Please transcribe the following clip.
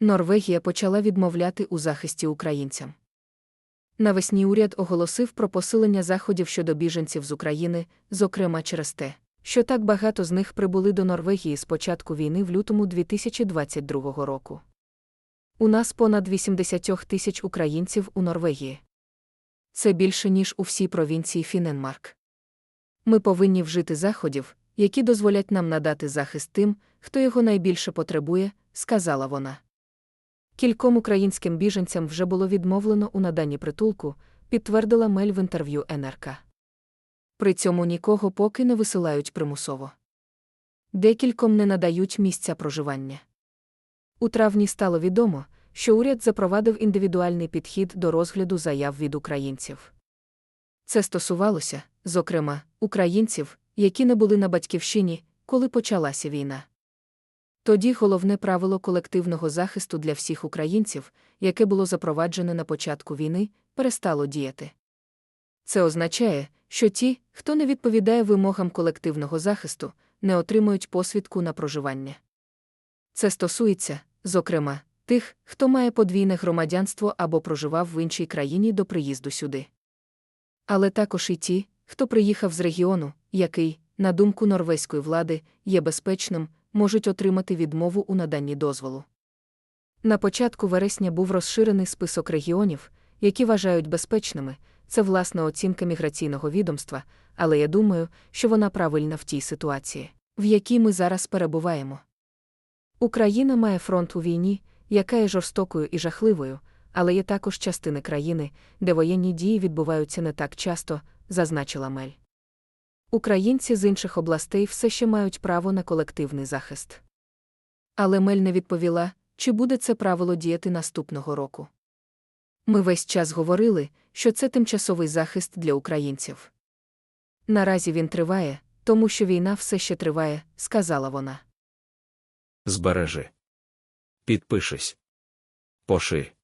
Норвегія почала відмовляти у захисті українцям. Навесні уряд оголосив про посилення заходів щодо біженців з України, зокрема через те, що так багато з них прибули до Норвегії з початку війни в лютому 2022 року. У нас понад 80 тисяч українців у Норвегії. Це більше, ніж у всій провінції Фіненмарк. Ми повинні вжити заходів, які дозволять нам надати захист тим, хто його найбільше потребує, сказала вона. Кільком українським біженцям вже було відмовлено у наданні притулку, підтвердила Мель в інтерв'ю НРК. При цьому нікого поки не висилають примусово. Декільком не надають місця проживання. У травні стало відомо, що уряд запровадив індивідуальний підхід до розгляду заяв від українців. Це стосувалося, зокрема, українців, які не були на батьківщині, коли почалася війна. Тоді головне правило колективного захисту для всіх українців, яке було запроваджене на початку війни, перестало діяти. Це означає, що ті, хто не відповідає вимогам колективного захисту, не отримують посвідку на проживання. Це стосується, зокрема, тих, хто має подвійне громадянство або проживав в іншій країні до приїзду сюди. Але також і ті, хто приїхав з регіону, який, на думку норвезької влади, є безпечним, можуть отримати відмову у наданні дозволу. На початку вересня був розширений список регіонів, які вважають безпечними, це власна оцінка міграційного відомства, але я думаю, що вона правильна в тій ситуації, в якій ми зараз перебуваємо. Україна має фронт у війні, яка є жорстокою і жахливою, але є також частини країни, де воєнні дії відбуваються не так часто, зазначила Мель. Українці з інших областей все ще мають право на колективний захист. Але Мель не відповіла, чи буде це правило діяти наступного року. Ми весь час говорили, що це тимчасовий захист для українців. Наразі він триває, тому що війна все ще триває, сказала вона. Збережи. Підпишись. Поширь.